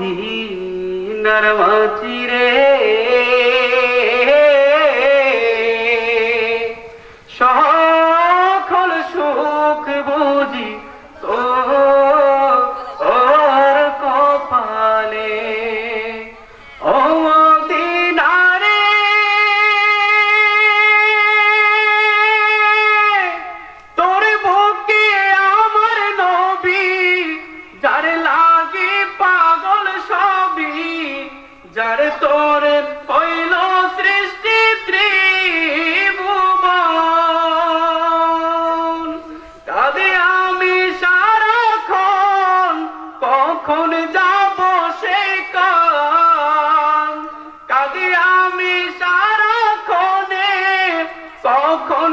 মদিনার মাটি যার তোর পৈল সৃষ্টি ত্রিভুবন কাঁদে আমি সারাক্ষণ কখন যাব সে কান কাঁদে আমি সারাক্ষণে কখন